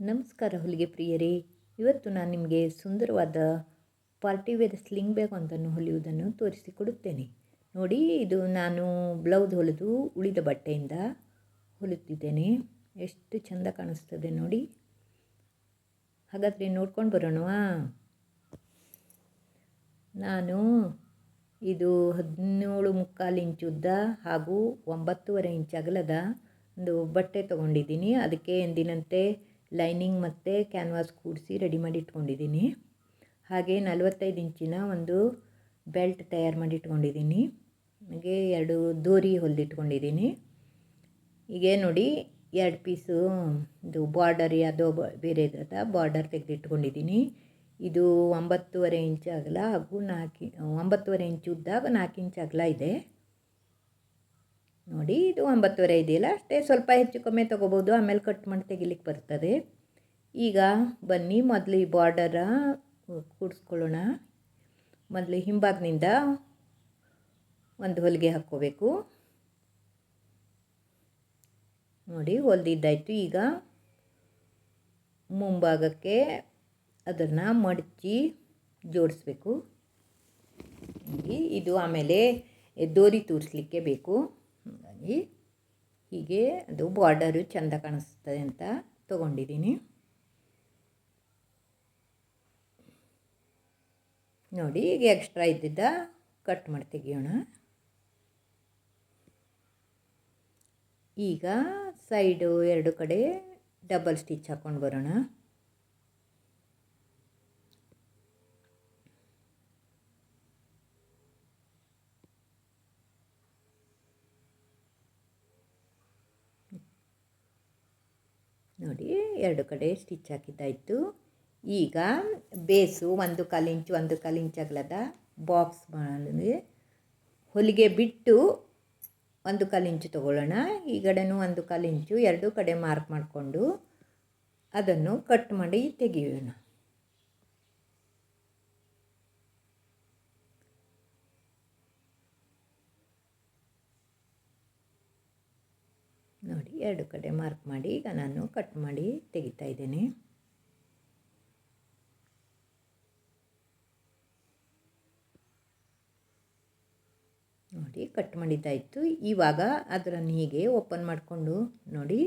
ನಮಸ್ಕಾರ ಹೊಲಿಗೆ ಪ್ರಿಯರೇ. ಇವತ್ತು ನಾನು ನಿಮಗೆ ಸುಂದರವಾದ ಪಾರ್ಟಿ ವೇರ್ ಸ್ಲಿಂಗ್ ಬ್ಯಾಗ್ ಒಂದನ್ನು ಹೊಲಿಯುವುದನ್ನು ತೋರಿಸಿಕೊಡುತ್ತೇನೆ ನೋಡಿ, ಇದು ನಾನು ಬ್ಲೌಸ್ ಹೊಲಿದು ಉಳಿದ ಬಟ್ಟೆಯಿಂದ ಹೊಲುತ್ತಿದ್ದೇನೆ ಎಷ್ಟು ಚೆಂದ ಕಾಣಿಸ್ತದೆ ನೋಡಿ. ಹಾಗಾದರೆ ನೋಡ್ಕೊಂಡು ಬರೋಣವಾ? ನಾನು ಇದು ಹದಿನೇಳು ಮುಕ್ಕಾಲು ಇಂಚ್ ಉದ್ದ ಹಾಗೂ ಒಂಬತ್ತೂವರೆ ಇಂಚ್ ಅಗಲದ ಒಂದು ಬಟ್ಟೆ ತೊಗೊಂಡಿದ್ದೀನಿ. ಅದಕ್ಕೆ ಎಂದಿನಂತೆ ಲೈನಿಂಗ್ ಮತ್ತು ಕ್ಯಾನ್ವಾಸ್ ಕೂಡಿಸಿ ರೆಡಿ ಮಾಡಿ ಇಟ್ಕೊಂಡಿದ್ದೀನಿ. ಹಾಗೆ ನಲವತ್ತೈದು ಇಂಚಿನ ಒಂದು ಬೆಲ್ಟ್ ತಯಾರು ಮಾಡಿ ಇಟ್ಕೊಂಡಿದ್ದೀನಿ. ಹಾಗೆ ಎರಡು ದೋರಿ ಹೊಲಿದಿಟ್ಕೊಂಡಿದ್ದೀನಿ ಹೀಗೆ ನೋಡಿ ಎರಡು ಪೀಸು ಇದು ಬಾರ್ಡರ್ ಯಾವುದೋ ಬೇರೆ ಇದ್ರದ ಬಾರ್ಡರ್ ತೆಗೆದಿಟ್ಕೊಂಡಿದ್ದೀನಿ ಇದು ಒಂಬತ್ತುವರೆ ಇಂಚ್ ಅಗಲ ಹಾಗೂ ನಾಲ್ಕು, ಒಂಬತ್ತುವರೆ ಇಂಚ್ ಉದ್ದ ನಾಲ್ಕು ಇಂಚ್ ಅಗಲ ಇದೆ. ನೋಡಿ, ಇದು ಒಂಬತ್ತುವರೆ ಇದೆಯಲ್ಲ? ಅಷ್ಟೇ, ಸ್ವಲ್ಪ ಹೆಚ್ಚು ಕಮ್ಮಿ ತೊಗೋಬೋದು, ಆಮೇಲೆ ಕಟ್ ಮಾಡಿ ತೆಗಿಲಿಕ್ಕೆ ಬರ್ತದೆ. ಈಗ ಬನ್ನಿ, ಮೊದಲು ಈ ಬಾರ್ಡರ ಕೂಡಿಸ್ಕೊಳ್ಳೋಣ. ಮೊದಲು ಹಿಂಭಾಗದಿಂದ ಒಂದು ಹೊಲಿಗೆ ಹಾಕ್ಕೋಬೇಕು. ನೋಡಿ, ಹೊಲಿದಿದ್ದಾಯಿತು. ಈಗ ಮುಂಭಾಗಕ್ಕೆ ಅದನ್ನು ಮಡಚಿ ಜೋಡಿಸ್ಬೇಕು. ಇದು ಆಮೇಲೆ ದೋರಿ ತೂರಿಸ್ಲಿಕ್ಕೆ ಬೇಕು. ಹಾಗಾಗಿ ಹೀಗೆ ಅದು ಬಾರ್ಡರು ಚೆಂದ ಕಾಣಿಸ್ತದೆ ಅಂತ ತೊಗೊಂಡಿದ್ದೀನಿ. ನೋಡಿ ಈಗ ಎಕ್ಸ್ಟ್ರಾ ಇದ್ದಿದ್ದ ಕಟ್ ಮಾಡಿ ತೆಗಿಯೋಣ. ಈಗ ಸೈಡು ಎರಡು ಕಡೆ ಡಬಲ್ ಸ್ಟಿಚ್ ಹಾಕ್ಕೊಂಡು ಬರೋಣ ನೋಡಿ ಎರಡು ಕಡೆ ಸ್ಟಿಚ್ ಹಾಕಿದ್ದಾಯಿತು ಈಗ ಬೇಸು ಒಂದು ಕಾಲು ಒಂದು ಕಾಲು ಇಂಚು ಅಗಲದ ಬಾಕ್ಸ್ ಹೊಲಿಗೆ ಬಿಟ್ಟು ಒಂದು ಕಾಲು ಇಂಚು ತೊಗೊಳ್ಳೋಣ. ಈ ಕಡೆನೂ ಒಂದು ಕಾಲು ಇಂಚು ಎರಡೂ ಕಡೆ ಮಾರ್ಕ್ ಮಾಡಿಕೊಂಡು ಅದನ್ನು ಕಟ್ ಮಾಡಿ ತೆಗೆಯೋಣ ನೋಡಿ ಎರಡು ಕಡೆ ಮಾರ್ಕ್ ಮಾಡಿ, ಈಗ ನಾನು ಕಟ್ ಮಾಡಿ ತೆಗಿತಾ ಇದ್ದೇನೆ. ನೋಡಿ, ಕಟ್ ಮಾಡಿದ್ದಾಯಿತು ಇವಾಗ ಅದರನ್ನು ಹೀಗೆ ಓಪನ್ ಮಾಡಿಕೊಂಡು, ನೋಡಿ,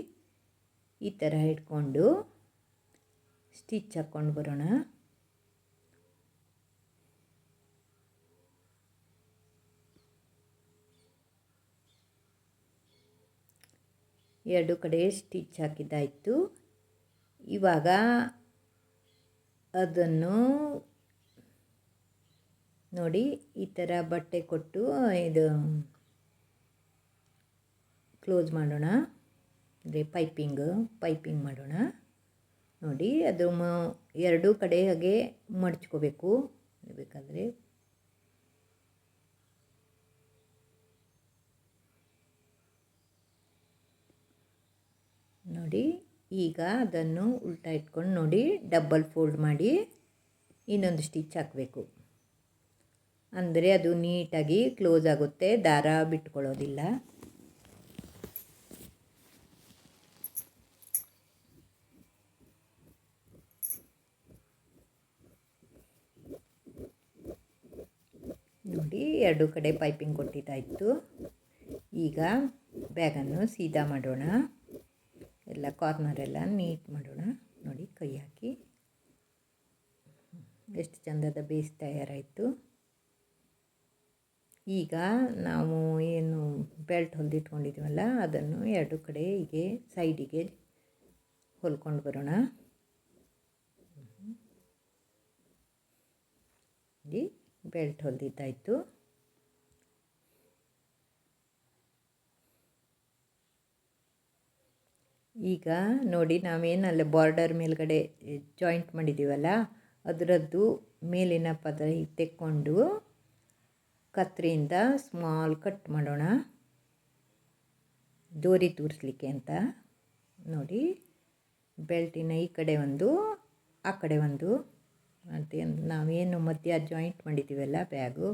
ಈ ಥರ ಇಟ್ಕೊಂಡು, ಸ್ಟಿಚ್ ಹಾಕ್ಕೊಂಡು ಬರೋಣ. ಎರಡು ಕಡೆ ಸ್ಟಿಚ್ ಹಾಕಿದ್ದಾಯಿತು. ಇವಾಗ ಅದನ್ನು ನೋಡಿ, ಈ ಥರ ಬಟ್ಟೆ ಕೊಟ್ಟು ಇದು ಕ್ಲೋಸ್ ಮಾಡೋಣ. ಅಂದರೆ ಪೈಪಿಂಗ್ ಪೈಪಿಂಗ್ ಮಾಡೋಣ. ನೋಡಿ, ಅದು ಎರಡೂ ಕಡೆ ಹಾಗೆ ಮಡ್ಚ್ಕೋಬೇಕು. ಬೇಕಾದರೆ ನೋಡಿ. ಈಗ ಅದನ್ನು ಉಲ್ಟಾ ಇಟ್ಕೊಂಡು ನೋಡಿ ಡಬ್ಬಲ್ ಫೋಲ್ಡ್ ಮಾಡಿ ಇನ್ನೊಂದು ಸ್ಟಿಚ್ ಹಾಕಬೇಕು. ಅಂದರೆ ಅದು ನೀಟಾಗಿ ಕ್ಲೋಸ್ ಆಗುತ್ತೆ, ದಾರ ಬಿಟ್ಕೊಳ್ಳೋದಿಲ್ಲ. ನೋಡಿ, ಎರಡು ಕಡೆ ಪೈಪಿಂಗ್ ಕೊಟ್ಟಿದ್ದಾಯಿತು. ಈಗ ಬ್ಯಾಗನ್ನು ಸೀದಾ ಮಾಡೋಣ. ಎಲ್ಲ ಕಾರ್ನರೆಲ್ಲ ನೀಟ್ ಮಾಡೋಣ. ನೋಡಿ, ಕೈ ಹಾಕಿ. ಎಷ್ಟು ಚಂದದ ಬೇಸ್ ತಯಾರಾಯಿತು. ಈಗ ನಾವು ಏನು ಬೆಲ್ಟ್ ಹೊಲಿದಿಟ್ಕೊಂಡಿದ್ದೀವಲ್ಲ, ಅದನ್ನು ಎರಡು ಕಡೆ ಹೀಗೆ ಸೈಡಿಗೆ ಹೊಲ್ಕೊಂಡು ಬರೋಣ. ಬೆಲ್ಟ್ ಹೊಲಿದಿದ್ದಾಯಿತು. ಈಗ ನೋಡಿ ನಾವೇನಲ್ಲಿ ಬಾರ್ಡರ್ ಮೇಲ್ಗಡೆ ಜಾಯಿಂಟ್ ಮಾಡಿದ್ದೀವಲ್ಲ ಅದರದ್ದು ಮೇಲಿನ ಪದ ತೆಕ್ಕೊಂಡು ಕತ್ರಿಯಿಂದ ಸ್ಮಾಲ್ ಕಟ್ ಮಾಡೋಣ. ದೋರಿ ತೂರಿಸ್ಲಿಕ್ಕೆ ಅಂತ. ನೋಡಿ, ಬೆಲ್ಟಿನ ಈ ಕಡೆ ಒಂದು, ಆ ಕಡೆ ಒಂದು. ಅಂತ ನಾವೇನು ಮಧ್ಯ ಜಾಯಿಂಟ್ ಮಾಡಿದ್ದೀವಲ್ಲ ಬ್ಯಾಗು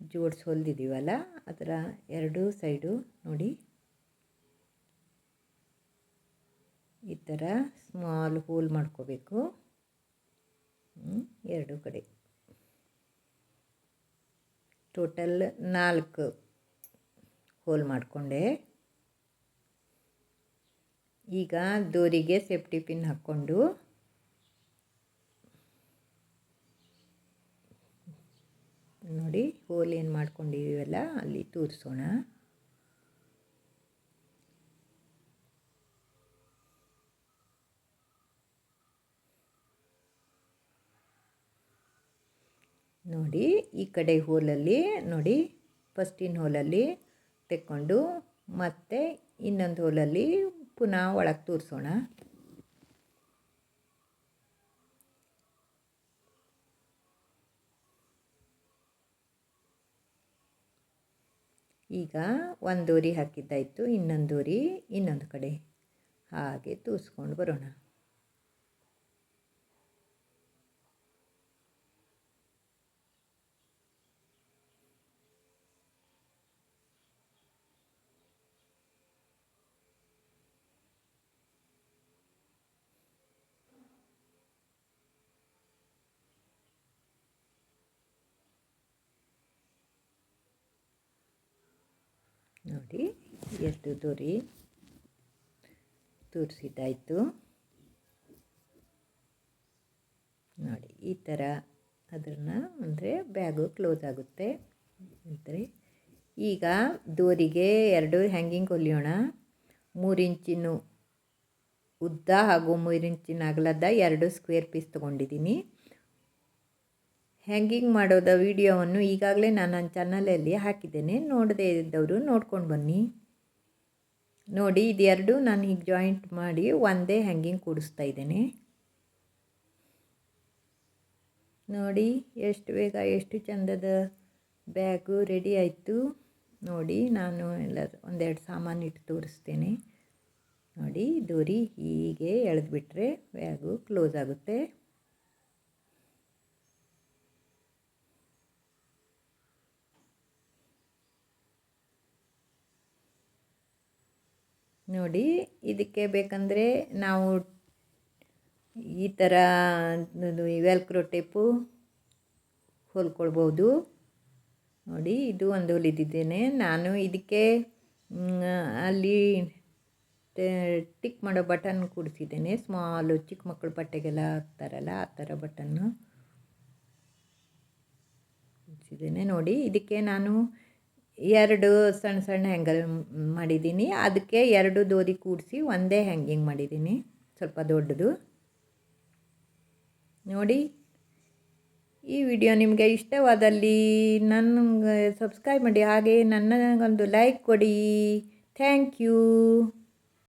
ಜೋಡಿಸಿ ಹೊಲಿದಿದ್ದೀವಲ್ಲ ಅದರ ಎರಡೂ ಸೈಡು ನೋಡಿ ಈ ಥರ ಸ್ಮಾಲ್ ಹೋಲ್ ಮಾಡ್ಕೋಬೇಕು. ಎರಡು ಕಡೆ. ಟೋಟಲ್ ನಾಲ್ಕು ಹೋಲ್ ಮಾಡಿಕೊಂಡೆ. ಈಗ ದೋರಿಗೆ ಸೇಫ್ಟಿ ಪಿನ್ ಹಾಕ್ಕೊಂಡು ನೋಡಿ ಹೋಲ್ ಏನು ಮಾಡ್ಕೊಂಡಿದ್ದೀವಲ್ಲ ಅಲ್ಲಿ ತೂರಿಸೋಣ. ನೋಡಿ, ಈ ಕಡೆ ಹೋಲಲ್ಲಿ ನೋಡಿ ಫಸ್ಟಿನ ಹೋಲಲ್ಲಿ ತೆಕ್ಕೊಂಡು ಮತ್ತೆ ಇನ್ನೊಂದು ಹೋಲಲ್ಲಿ ಪುನಃ ಒಳಗೆ ತೋರಿಸೋಣ. ಈಗ ಒಂದು ಹಾಕಿದ್ದಾಯಿತು, ಇನ್ನೊಂದು ಇನ್ನೊಂದು ಕಡೆ. ಹಾಗೆ ತೂಸ್ಕೊಂಡು ಬರೋಣ. ನೋಡಿ, ಎಷ್ಟು ದೋರಿ ತೋರಿಸಿದ್ದಾಯಿತು. ನೋಡಿ, ಈ ಥರ ಅದನ್ನು ಅಂದರೆ ಬ್ಯಾಗು ಕ್ಲೋಸ್ ಆಗುತ್ತೆ. ಅಂದರೆ ಈಗ ದೋರಿಗೆ ಎರಡು ಹ್ಯಾಂಗಿಂಗ್ ಹೊಲಿಯೋಣ ಮೂರು ಇಂಚಿನ ಉದ್ದ ಹಾಗೂ ಮೂರು ಇಂಚಿನ ಅಗಲದ ಎರಡು ಸ್ಕ್ವೇರ್ ಪೀಸ್ ತೊಗೊಂಡಿದ್ದೀನಿ. ಹ್ಯಾಂಗಿಂಗ್ ಮಾಡೋದ ವಿಡಿಯೋವನ್ನು ಈಗಾಗಲೇ ನಾನು ನನ್ನ ಚಾನಲಲ್ಲಿ ಹಾಕಿದ್ದೇನೆ. ನೋಡದೇ ಇದ್ದವರು ನೋಡ್ಕೊಂಡು ಬನ್ನಿ. ನೋಡಿ, ಇದೆರಡು ನಾನು ಹೀಗೆ ಜಾಯಿಂಟ್ ಮಾಡಿ ಒಂದೇ ಹ್ಯಾಂಗಿಂಗ್ ಕೂಡಿಸ್ತಾ ಇದ್ದೇನೆ. ನೋಡಿ, ಎಷ್ಟು ಬೇಗ ಎಷ್ಟು ಚಂದದ ಬ್ಯಾಗು ರೆಡಿ ಆಯಿತು. ನೋಡಿ, ನಾನು ಎಲ್ಲ ಒಂದೆರಡು ಸಾಮಾನು ಇಟ್ಟು ತೋರಿಸ್ತೇನೆ. ನೋಡಿ, ದೋರಿ ಹೀಗೆ ಎಳೆದ್ಬಿಟ್ರೆ ಬ್ಯಾಗು ಕ್ಲೋಸ್ ಆಗುತ್ತೆ. ನೋಡಿ, ಇದಕ್ಕೆ ಬೇಕಂದರೆ ನಾವು ಈ ಥರ ವೆಲ್ಕ್ರೋ ಟೇಪು ಹೊಲ್ಕೊಳ್ಬೋದು. ನೋಡಿ, ಇದು ಒಂದು ಹೊಲಿದಿದ್ದೇನೆ. ನಾನು ಇದಕ್ಕೆ ಅಲ್ಲಿ ಟಿಕ್ ಮಾಡೋ ಬಟನ್ ಕೂಡಿಸಿದ್ದೇನೆ. ಸ್ಮಾಲು, ಚಿಕ್ಕ ಮಕ್ಕಳು ಬಟ್ಟೆಗೆಲ್ಲ ಹಾಕ್ತಾರಲ್ಲ, ಆ ಥರ ಬಟನ್ನು ಕೂಡಿಸಿದ್ದೇನೆ. ನೋಡಿ, ಇದಕ್ಕೆ ನಾನು ಎರಡು ಸಣ್ಣ ಸಣ್ಣ ಹ್ಯಾಂಗಲ್ ಮಾಡಿದ್ದೀನಿ. ಅದಕ್ಕೆ ಎರಡು ದೋದಿ ಕೂಡಿಸಿ ಒಂದೇ ಹ್ಯಾಂಗಿಂಗ್ ಮಾಡಿದ್ದೀನಿ. ಸ್ವಲ್ಪ ದೊಡ್ಡದು. ನೋಡಿ, ಈ ವಿಡಿಯೋ ನಿಮಗೆ ಇಷ್ಟವಾದಲ್ಲಿ ನನಗೆ ಸಬ್ಸ್ಕ್ರೈಬ್ ಮಾಡಿ. ಹಾಗೆ ನನಗೊಂದು ಲೈಕ್ ಕೊಡಿ. Thank you